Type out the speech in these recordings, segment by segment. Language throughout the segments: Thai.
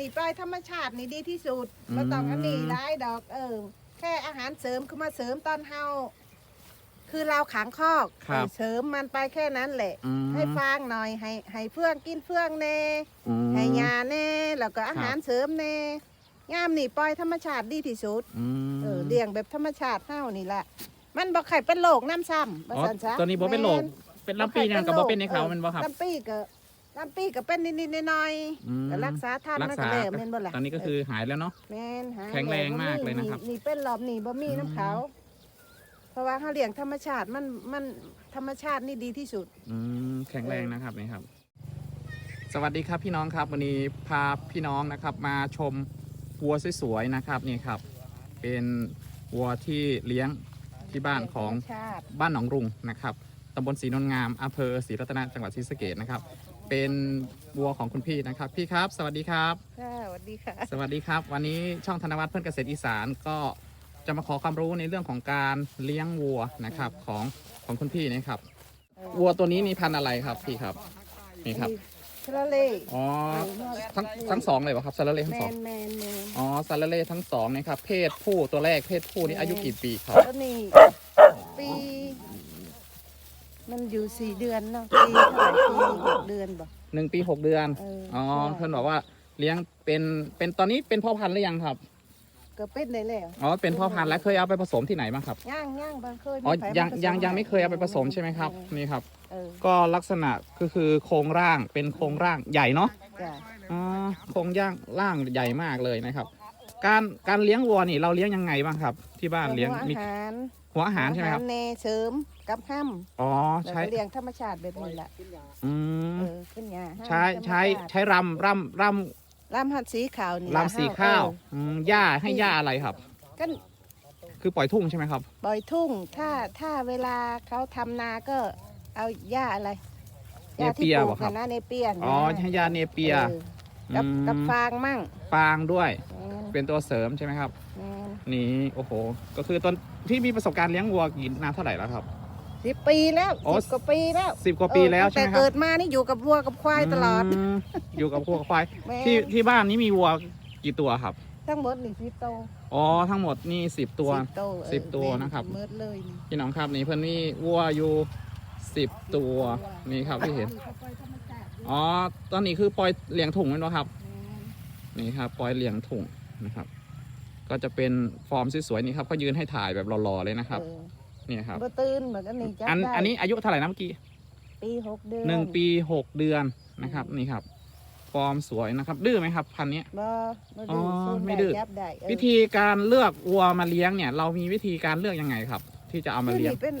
นี่ปล่อยธรรมชาตินี่ดีที่สุดอืมบ่ต้องอันนี้ร้ายดอกเออ แค่อาหารเสริมคือมาเสริมตอนเฮาคือเราขังคอกครับเออเสริมมันไปแค่นั้นแหละ อืมให้ฟางหน่อยให้ให้เฟื่องกินเฟื่องแน่อืม ให้ยาแน่แล้วก็อาหารเสริมแน่งามนี่ปล่อยธรรมชาติดีที่สุด อืมเออเลี้ยงแบบธรรมชาติเฮานี่แหละ มันบ่ไข่เป็นโรคน้ำซ้ำอ๋อว่าซั่นซะตัวนี้บ่เป็นโรคแม่เป็นลำปีเนี่ยกับบ่เป็นในเขาแมันบ่ครับ ลำปีก็ ลำปีก็เป็นนิดๆหน่อยอืม ๆก็รักษาทานรัมันษาก็แล้วแม่นบ่ล่ะตอนนี้ก็คือหายแล้วเนาะ แม่นหายแข็งแรงมากบ่เลยนะครับ นี่เป็นรอบนี่บ่มีน้ำเขาเพราะว่าเขาเลี้ยงธรรมชาติมันมันธรรมชาตินี่ดีที่สุด อืมแข็งแรงนะครับนี่ครับ สวัสดีครับพี่น้องครับวันนี้พาพี่น้องนะครับมาชมวัวสวยๆนะครับนี่ครับ เป็นวัวที่เลี้ยงที่บ้านของ ธรรมชาติบ้านหนองรุงนะครับตำบลศรีนนท์งามอำเภอศรีรัตนจังหวัดศรีสะเกดนะครับ เป็นวัวของคุณพี่นะครับ พี่ครับ สวัสดีครับ ค่ะสวัสดีค่ะ สวัสดีครับ วันนี้ช่องธนวัฒน์เพื่อนเกษตรอีสานก็จะมาขอความรู้ในเรื่องของการเลี้ยงวัวนะครับของของคุณพี่นะครับ วัวตัวนี้นี่พันธุ์อะไรครับพี่ครับนี่ครับทะเลเล่อ๋อทั้งทั้งสองเลยเหรอครับซาลาเล่ทั้แมงสองนแมนแมนอ๋อซาลาเล่ทั้งสองนะครับเพศผู้ตัวแรกเพศผู้นี่อายุกี่ปีครับ แล้วนี่ปี มันอยู่สี่เดือนเนาะปีเท่าไหร่ปีหกเดือนบ่ หนึ่งปีหกเดือนเอออ๋อใช่เพื่อนบอกว่าเลี้ยงเป็นเป็นตอนนี้เป็นพ่อพันธุ์หรือยังครับก็เป็นได้แล้วอ๋อเป็นพ่อพันธุ์แล้วเคยเอาไปผสมที่ไหนบ้างครับย่างย่างบางเคยอ๋อไผยังผสยังยังไม่เคยเอาไปผสมใช่ไหมครับนี่ครับ เออก็ลักษณะก็คือโครงร่างเป็นโครงร่างใหญ่เนาะจ้ะอ่าโครงย่างร่างใหญ่มากเลยนะครับ การการเลี้ยงวัวนี่เราเลี้ยงยังไงบ้างครับ ที่บ้านเลี้ยงหัวมีอาหาร หัวอาหารใช่ไหมครับหัวอาเนเสริมกับห้ำอ๋อแล้วใช้ก็เลี้ยงธรรมชาติแบบนี้แหละอืมเออขึ้นยาห้ำใช้ธรรมใช้ชาติใช้รำรำรลำหัดสีขาวนี่ำรำสีข้าวอืมหญ้าให้หญ้าอะไรครับก็คือปล่อยทุ่งใช่ไหมครับ ปล่อยทุ่ง ถ้าถ้าเวลาเขาทำนาก็เอาหญ้าอะไรหญ้าที่เนเปียปลูบ่กครับน่ะนะเนเปียนอ๋อนะให้หญ้าเนเปียออกับอืมกับฟางมั่งฟางด้วยแม่นเป็นตัวเสริมใช่ไหมครับ แม่น นี่โอ้โห ก็คือตอนที่มีประสบการณ์เลี้ยงวัวกี่นานเท่าไหร่แล้วครับ สิบปีแล้วอ๋อ สิบกว่าปีแล้วสิบกว่าปีแล้วใช่ไหมแต่ครัเกิบดมานี่อยู่กับวัวกับควายตลอดมอยู่กับวัวกับควายแม่นที่ที่บ้านนี้มีวัวกี่ตัวครับ ทั้งหมดนี่สิบโตอ๋อทั้งหมดนี่สิบตัว สิบโตเออสิบตัวแม่นะครับ เมิดเลยนี่ พี่น้องครับนี่เพื่อนนี่วัวอยู่สิบตัวนี่ครับที่เห็น อ๋อ ตอนนี้คือปล่อยเลี้ยงถุงนั่นเหรอครับ นี่ครับปล่อยเลี้ยงถุงนะครับ ก็จะเป็นฟอร์มสวยๆนี่ครับเขายืนให้ถ่ายแบบหล่อๆเลยนะครับเออนี่ครับ บ่ตื่นเหมือนอันนี้จับอันได้อันนี้อายุเท่าไหร่นะเมื่อกี้ปีหกเดือนหนึ่งปีหกเดือนนะครับนี่ครับ ฟอร์มสวยนะครับ ดื้อไหมครับ พันธุ์เนี้ย บ่บ่อ๋อดื้อสู้ไม่ดื้อ จับได้เออวิธีการเลือกวัวมาเลี้ยงเนี่ย เรามีวิธีการเลือกยังไงครับ ที่จะเอามาเลี้ยงนี่เป็น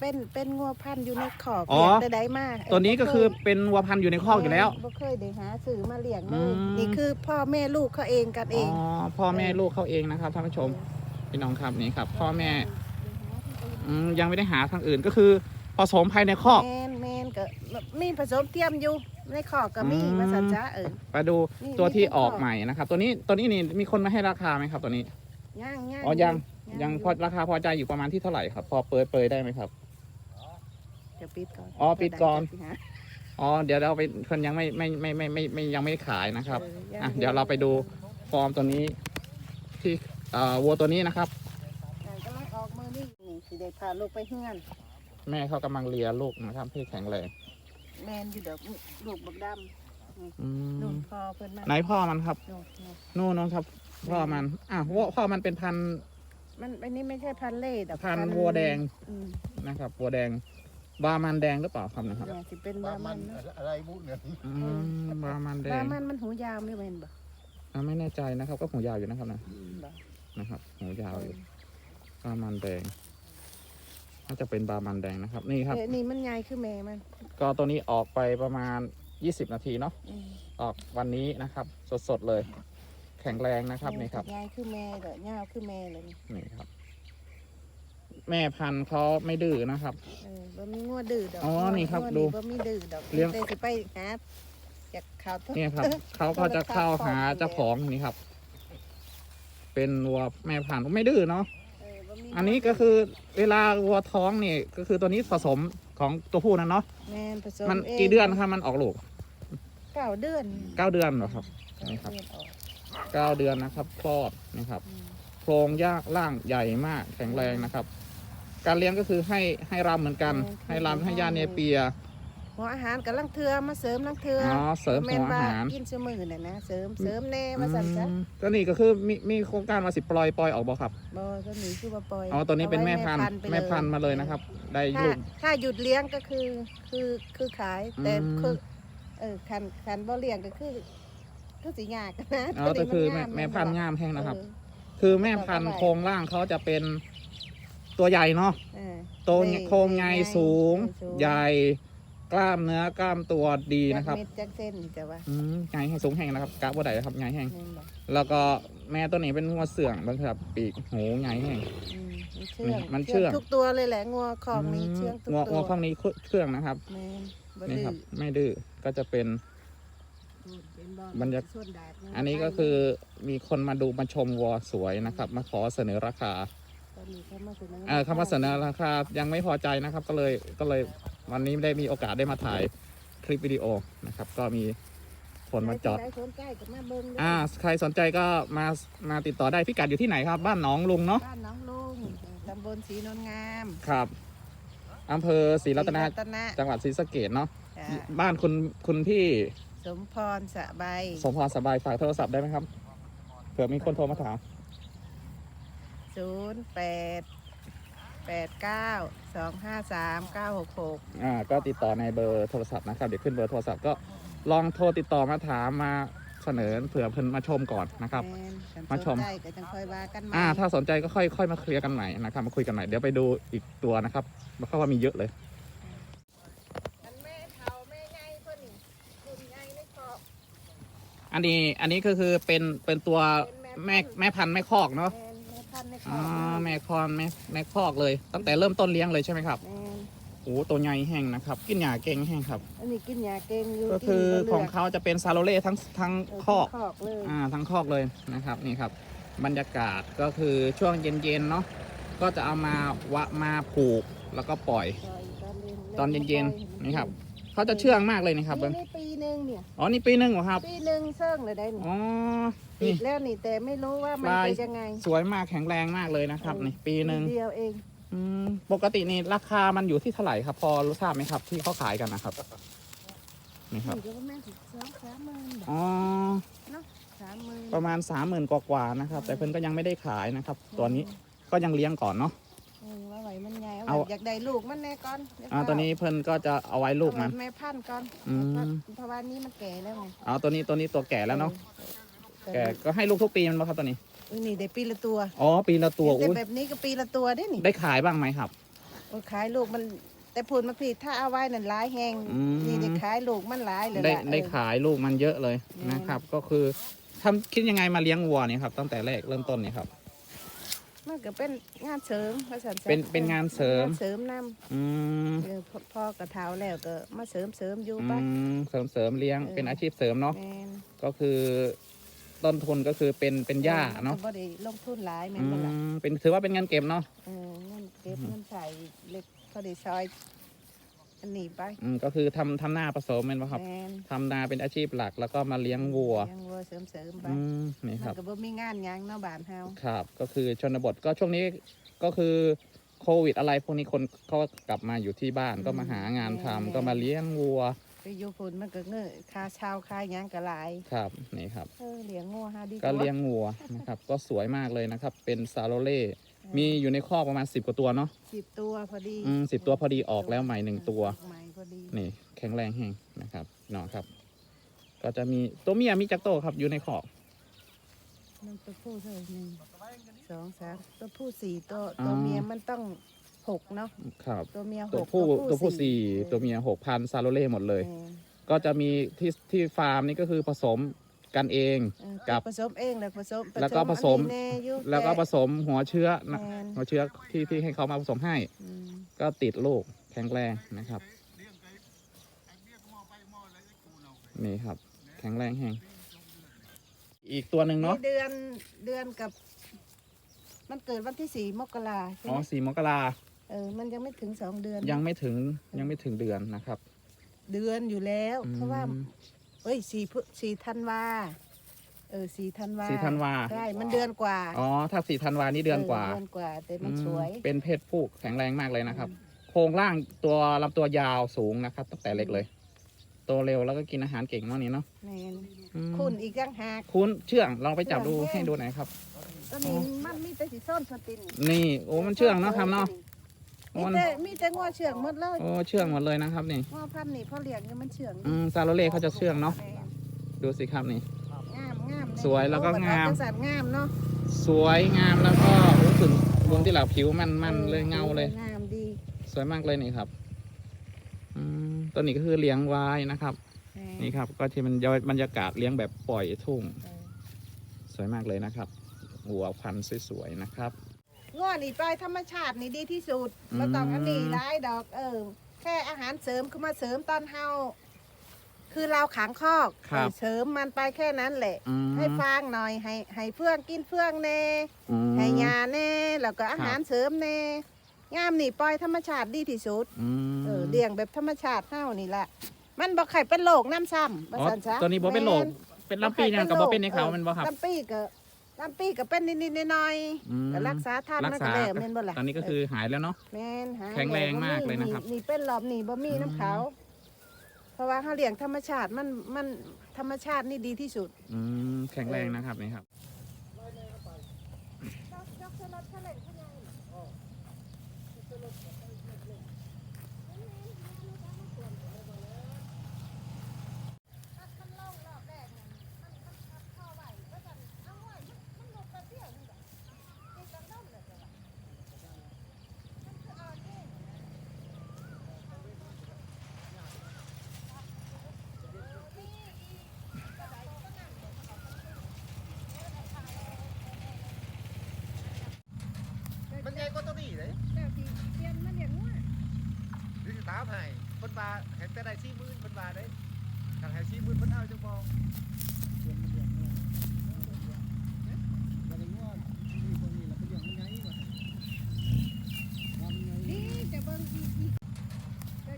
เป็นเป็นงัวพันธุ์อยู่ในขอบอ๋อ เลี้ยงแต่ใดมาเตัวนี้ก็บ่เยคือเป็นวัวพันธุ์อยู่ในคอกอยู่แล้ว บ่เคยได้หาซื้อมาเลี้ยงเลอืยม นี่คือพ่อแม่ลูกเขาเองกันเออ๋องพ่อแม่ลูกเขาเองนะครับท่านผู้ชมพี่น้องครับนี่ครับ พ่อแม่อืมยังไม่ได้หาทางอื่นก็คือผสมภายในคอก แมนแมนก็มีผสมเทียมอยู่ในขอบก็มีอืม มาสัจจะเออ ไปดูนี่ตัวที่นี่เป็นออกคอก ใหม่นะครับ ตัวนี้ตัวนี้นี่มีคนมาให้ราคาไหมครับ ตัวนี้ ย่างย่างอ๋อยังอยังพอราคาพอใจอยู่ประมาณที่เท่าไหร่ครับ พอเปิดเปยได้ไหมครับ เดี๋ยวปิดก่อนอ๋อปิดก่อนจะหาอ๋อเดี๋ยวเราไปคนยังไม่ไม่ไม่ไม่ไม่ไม่ยังไม่ขายนะครับเอออะเดี๋ยวเราไปดูฟอร์มตัวนี้ที่เอ่อวัวตัวนี้นะครับย่างกำลังออกมือนี่นี่สิได้พาลูกไปเฮือน แม่เขากำลังเลียลูกนะครับที่แข็งแรงแมนอยู่ดอกลูกบักดอืำนู่มนพอเพิ่นมาไหนพ่อมันครับนู่นนู่นนู่นน้องครับ พ่อมันอะวัวพ่อมันเป็นพันธุ์มันอันนี้ไม่ใช่พันธุ์เล่ดอกพันธุ์วัวแดงอืมนะครับวัวแดง บามันแดงหรือเปล่าครับนะครับน่าสิเป็นบาว่ามัมันนเนอะอะไรบุเนี่ยอืมบามันแดบาง มันมันหูยาวไม่เว้นบ่อะไม่แน่ใจนะครับ ก็หูยาวอยู่นะครับนะบ่นะครับหูยาวอยู่บามันแดงน่าจะเป็นบามันแดงนะครับ นี่ครับ เออนี่มันใหญ่คือแม่มันก็ตัวนี้ออกไปประมาณ 20 นาทีเนาะอืมออกวันนี้นะครับ สดๆเลย แข็งแรงนะครับนี่ครับ ใหญ่คือแม่เด้อยาวคือแม่เลยนี่นี่ครับ แม่พันธุ์เขาไม่ดื้อนะครับ เออบ่มีงัวดื้อดอกอ๋อนี่ครับงัวดูบ่มีดื้อดอกเลี้ยง แต่สิไปหาจากข่าวต้น เนี่ยครับ เขาก็จะเข้าหาเจ้าของนี่ครับ เป็นวัวแม่พันธุ์ไม่ดื้อเนาะเออบ่มีอันนี้ก็คือเวลาวัวท้องนี่ก็คือตัวนี้ผสมของตัวผู้นั่นเนาะ แม่นผสมมันงกี่เดือนครับมันออกลูกเก้าเดือนเก้าเดือนเหรอครับเก้านี่ครับ เดือนออกเก้าเดือนนะครับคลอดนะครับ อืมโครงย่างล่างใหญ่มากแข็งแรงนะครับ การเลี้ยงก็คือให้ให้รำเหมือนกัน ให้รำให้ยาเนเปีย หัวอาหารกับลังเทือมาเสริมลังเทืออ๋อเสริมแม่หันวอาว่าหารกินเสมอน่ะนะเสริมเสริมแน่มาสั่นซะอืมก็นี่ก็คือมีมีโครงการมาสิปล่อยปล่อยออกบ่ครับบ่ก็หนีคือว่าปล่อยอ๋อตัวนี้เป็นอาแม่ไว้พันธุ์ไปแม่พันธุ์มาเลยนะครับ ได้ถ้าลูก ถ้าหยุดเลี้ยงก็คือคือคือขายแต่อืม คือเออคันคันบ่เลี้ยงก็คือคือสิยากนะอ๋อแต่คือแม่ตัวนี้แม่พันธุ์งามแห้งนะครับ เออ คือแม่พันธุ์โครงล่างเขาจะเป็น ตัวใหญ่เนาะเออ โตวโครงใหญ่สูง สูง ใหญ่ กล้ามเนื้อกล้ามตัวดีนะครับ จักเม็ดจักเส้นจะว่าอืมใหญ่แห้งสูงแห้งนะครับกะว่าใดครับใหญ่แห้ง แม่นบ่แล้วก็แม่ตัวนี้เป็นหัวเสื่องบางครับ ปีกหูใหญ่แห้ง อืมมันเชื่องมันเชื่อง ทุกตัวเลยแหละงัวของนี้มเชื่องทุกงัวตัวงัวข้างนี้เครื่องนะครับ แม่นบ่นี่ดื้คอรับไม่ดื้อก็จะเป็นเป็นบ่บรรยาส่วนดาดงัวอันนี้ก็คือมีคนมาดูมาชมวัวสวยนะครับ มาขอเสนอราคาต อนนี้เขามาเสนอเอ่อคำว่าเสนอราคายังไม่พอใจนะครับ ก็เลยก็เลยวันนี้ได้มีโอกาสได้มาถ่ายคลิปวิดีโอนะครับ ก็มีคนมาจอดใครสนใจก็มาเบิ่งเด้อ่าใครสนใจก็มามาติดต่อได้พิกัดอยู่ที่ไหนครับ บ้านหนองลุงเนาะบ้านน้องลุงตำบลศรีนนท์งามครับอำเภอศรีรัตนศรีรัตนะจังหวัดศรีสะเกดเนาะจ้ะบ้านคุณคุณพี่สมพรสะใบสมพรสบายฝากโทรศัพท์ได้ไหมครับเผื่อมีคนโทรมาถาม ศูนย์แปดแปดเก้าสองห้าสามเก้าหกหกอ่าก็ติดต่อในเบอร์โทรศัพท์นะครับ เดี๋ยวขึ้นเบอร์โทรศัพท์ก็ลองโทรติดต่อมาถามมาเสนอเผื่อเพิ่นมาชมก่อนนะครับแม่นคันมาชมสนใจก็จังค่อยว่ากันใหม่อ่า ถ้าสนใจก็ค่อยค่อยมาเคลียร์กันใหม่นะครับ มาคุยกันใหม่เดี๋ยวไปดูอีกตัวนะครับเพราะว่ามีเยอะเลย อันแม่เฒ่าแม่ใหญ่เพิ่นนี่คุณใหญ่ในครอบอันนี้อันนี้ก็คือเป็นเป็นตัวแม่แม่พันธุ์แม่คอกเนาะ แม่ นแม่พันธุ์ในครอ๋ออบแม่คอนแม่แม่คอกเลย ตั้งแต่เริ่มต้นเลี้ยงเลยใช่ไหมครับแม่นโอ้ตัวใหญ่แห้งนะครับ กินหญ้าเก่งแห้งครับ อันนี้กินยาเก่งอยู่ก็คือกินบ่ลืของเขาจะเป็นซาโลเล่ทั้งทั้งเคอก คอกเลยอ่าทั้งคอกเลยนะครับนี่ครับ บรรยากาศก็คือช่วงเย็นๆเนาะก็จะเอามาวะมาผูกแล้วก็ปล่อยตอนเย็นๆนี่ครับ เขาจะเชื่องมากเลยนะครับนี่นี่ปีหนึ่งเนี่ย อ๋อนี่ปีหนึ่งเหรอครับปีหนึ่งเซิ่งเลยได้นี่อ๋อตินี่ ดแล้วนี่แต่ไม่รู้ว่ามันลาย เป็นยังไงสวยมากแข็งแรงมากเลยนะครับเออนี่ปีหนึ่งเดียวเองอืมปกตินี่ราคามันอยู่ที่เท่าไหร่ครับ พอรู้ทราบไหมครับ ที่เขาขายกันนะครับนี่ครับนี่ก็ประมาณสิบสองสามหมื่นอ๋อสามหมื่นประมาณสามหมื่นกว่าๆนะครับ แต่เพิ่นก็ยังไม่ได้ขายนะครับ ตัวนี้ก็ยังเลี้ยงก่อนเนาะเออว่าไหวมันไงเอาอยากได้ลูกมันแน่ก่อนเดี๋ยอ่าตัวนี้เพิ่นก็จะเอาไว้ลูกมัน เอาไว้แม่พันธุ์ก่อนอืม เพราะว่านี้มันแก่แล้วไงเอาตัวนี้ตัวนี้ตัวแก่แล้วเนาะเออแก่ก็ให้ลูกทุกปีมันบ่ครับตัวนี้อุ้ยนี่ได้ปีละตัวอ๋อปีละตัวแต่อุ้ยแบบนี้ก็ปีละตัวได้นี่ได้ขายบ้างไหมครับ โอ้ยขายลูกมันแต่พูดมาผิดถ้าเอาไว้นั่นหลายแหงอืม นี่ได้ขายลูกมันหลายเลยได้ล่ะได้เออ ขายลูกมันเยอะเลยอืม นะครับ ก็คือทำคิดยังไงมาเลี้ยงวัวเนี่ยครับตั้งแต่แรกเริ่มต้นเนี่ยครับ มันก็เป็นงานเสริมว่าซั่นซะเป็นเป็นงานเสริมงานเสริมนอืมำเออพ่อพ่อกระเท้าแล้วก็มาเสริมเสริมอยู่อืไปมเสริมเสริมเลี้ยงเออ เป็นอาชีพเสริมเนาะแม่นก็คือต้นทุนก็คือเป็นเป็นหญ้าเนาะก็บ่ได้ลงทุนหลายแม่อืนบ่ล่ะมเป็นถือว่าเป็นเงินเก็บเนาะ เออเงินเก็บเงินใส่เล็กพอได้ซอย อันนี้ไปอืมก็คือทำทำหน้าผสมเป็นป่ะครับแม่นทำนาเป็นอาชีพหลัก แล้วก็มาเลี้ยงวัว เลี้ยงวัวเสริมเสริมๆไปอืมนี่คมัรันบ ก็บ่มีงานหยังเนาะบ้านเฮาครับ ก็คือชนบทก็ช่วงนี้ก็คือโควิดอะไรพวกนี้คนเขาก็กลับมาอยู่ที่บ้านก็มาหางานทำก็มาเลี้ยงวัวไปอยู่พุ่นมันก็เงอะค่าเช่าค่าหยังก็หลายครับนี่ครับ เออเลี้ยงงัวหาดีก็เลี้ยงวัวนะครับ ก็สวยมากเลยนะครับ เป็นซาโลเล่ มีอยู่ในคอกประมาณ10กว่าตัวเนาะสิบตัวพอดีอืม10ตัวพอดีออกแล้วใหม่หนึ่งตัว ใหม่พอดีนี่แข็งแรงแห้งนะครับน้องครับ ก็จะมีตัวเมียมีจักรโตวครับอยู่ในคอกหนึ่งตัวผู้เท่าไหร่หนึ่งสองสามตัวผู้สี่ตัวอ๋อตัวเมียมันต้องหกเนาะครับ ตัวเมียหตัวกผู้ตัวผู้สี่ตัวเมียหกพันซาโลเล่หมดเลยเออก็จะมีที่ที่ฟาร์มนี่ก็คือผสม กันเอง เออกับผสมเองแล้วผสมแล้วก็ผสม อันนี้แน่อยู่แล้วก็ผต่สมหัวเชื้อนะแม่นหัวเชื้อที่ที่ให้เขามาผสมให้ อืมก็ติดลูกแข็งแรงนะครับ นี่ครับ แข็งแรงแห้งอีกตัวหนึ่งเนาะเดือนเดือนกับ มันเกิดวันที่สี่มกราใช่อ๋อไหมสี่มกราเออมันยังไม่ถึงสองเดือนยังไม่ถึงยังไม่ถึงเดือนนะครับ เดือนอยู่แล้ว เพราะว่าอืม เฮ้ยสี่พฤสี่ธันวาเออสี่ธันวาสี่ธันวา ใช่มันเดือนกว่าอ๋อ ถ้าสี่ธันวานี่เดือนกว่า เดือนกว่า แต่มันสวยอืมเป็นเพศผู้แข็งแรงมากเลยนะครับ โครงร่างตัวลำตัวยาวสูงนะครับ ตั้งแต่เล็กเลย โตเร็วแล้วก็กินอาหารเก่งเนาะนี่เนาะแม่นอืมคุณอีกยังหาก คุณเชื่องลองไปจับดูเชื่อง ให้ดูหน่อยครับ ตัวนี้มันมีแต่สีส้นสตินนี่โอ้มันเชื่องเนาะครับเนาะ มีมันแต่มีแต่งัวเชื่องหมดเลยโอ้เชื่องหมดเลยนะครับนี่งัวพันธุ์นี่พ่อเลี้ยงเนี่ยมันเชื่องอืมซาโรเล่เขาจะเชื่องเนาะแม่นดูสิครับนี่ งามงามสวยแล้วก็งามโอ้บัดเอจังสันงามเนาะสวยงามแล้วก็รู้สึกวงที่หลับผิวมันมันเลยเงาเลย งามดีสวยมากเลยนี่ครับอืมตัวนี้ก็คือเลี้ยงไว้นะครับแม่นี่ครับ ก็ที่มันบรรยากาศเลี้ยงแบบปล่อยทุ่งเออสวยมากเลยนะครับ หัวพันธุ์สวยๆนะครับ งัวนี่ไปธรรมชาตินี่ดีที่สุดอืมบ่ต้องอันนี้ร้ายดอก เออ แค่อาหารเสริมคือมาเสริมตอนเฮาคือเราขังคอกครับเออเสริมมันไปแค่นั้นแหละ อืม ให้ฟางหน่อยให้ให้เฟื่องกินเฟื่องแน่อืม ให้ยาแน่แล้วก็อาหารเสริมแน่งามนี่ปล่อยธรรมชาติดีที่สุดอืมเออเลี้ยงแบบธรรมชาติเฮานี่แหละ มันบ่ไข่เป็นโรคน้ำซ้ำว่าอ๋อซั่นซะตัวนี้บ่เป็นโรคแม่เป็นลำปีนั่นกับบ่เป็นในเขาแมันบ่ครับ ลำปีก็ ลำปีก็เป็นนิดๆหน่อยอืม ๆก็รักษาท่านรัมันกก็ษาแล้วแม่นบ่ล่ะตอนนี้ก็คือหายแล้วเนาะ แม่นหาแข็งแรงมากเลยนะครับ นี่เป็นรอบนี่บ่มีน้ำเขาเพราะว่าเฮาเลี้ยงธรรมชาติมันมันธรรมชาตินี่ดีที่สุด อืมแข็งแรงนะครับนี่ครับ มันใหญ่กว่าตัวนี้เลย แล้วที่เปลี่ยนมาเลี้ยงงัว หรือสิตามให้คนบาเห็นแต่ได้สี่หมื่นคนบาได้ทางให้สี่หมื่นคนเอาจังมอง นี่จะเบิ่งที่ที่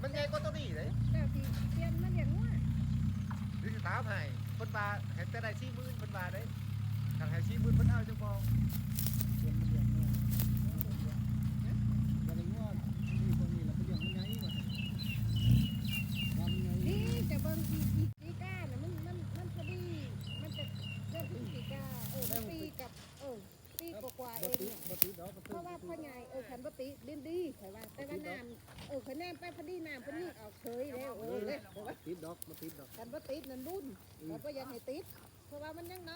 มันใหญ่กว่าตัวนี้เลย แล้วที่เปลี่ยนมาเลี้ยงงัว หรือสิตามให้คนบาเห็น แต่ได้สี่หมื่นคนบาได้ทางให้สี่หมื่นคนเอาจังมอนี่จะเบิ่งที่ที่ปีกาน่ะมันมันมันพอดีมันจะเดือนพฤศจิกาเออปีกับเออปีกว่าๆเองเนี่ยเพราะว่าพ่อใหญ่เออขันปติดินดีแต่ว่าแต่ว่าน้ำเออขันแนมไปพอดีน้ำพนนี่เอาเคยแล้วเออเลยแต่ว่าติดดอกมาติดดอกขันปติดนั่นรุ่นเราก็ยังให้ติด ว่ามันยังน้อย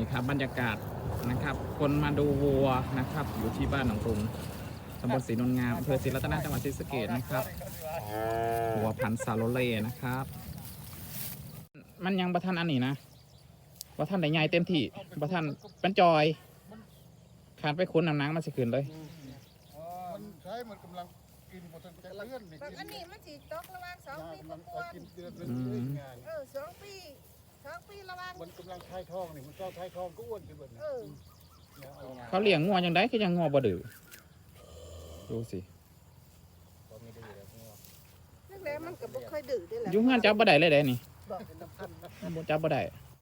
นี่ครับบรรยากาศนะครับ คนมาดูวัวนะครับ อยู่ที่บ้านหนองกรุงตำบลศรีนนท์งามอำเภอศรีรัตนจังหวัดศรีสะเกษนะครับวัวพันธุ์ซาโลเล่นะครับ มันยังประทันอันนี้นะประทันได้ใหญ่เต็มที่ประทันเป็นจอยขานไปคุ้นน้ำหนังมาสิคืนเลยมันใช้มันกำลังกินหมดทั้งแต่เลื่อนนี่แบบอันนี้มันสีตกระหว่างสองปีกมันว่ากินเดือนเป็นเรื่องงานๆเออสองปีส องปีระหว่างมันกำลังทายทองนี่มันก็ทายทองก็อ้วนขึ้นแบบนี้เออเขาเลี้ยงงัวยังได้คือยังงัวบ่ดื้อดูสินึกแล้วมันก็บ่ค่อยดื้อด้วยแหละอยุ่งงานจับบ่ได้เลยเด้นี่บอกบ่จับบ่ได้เ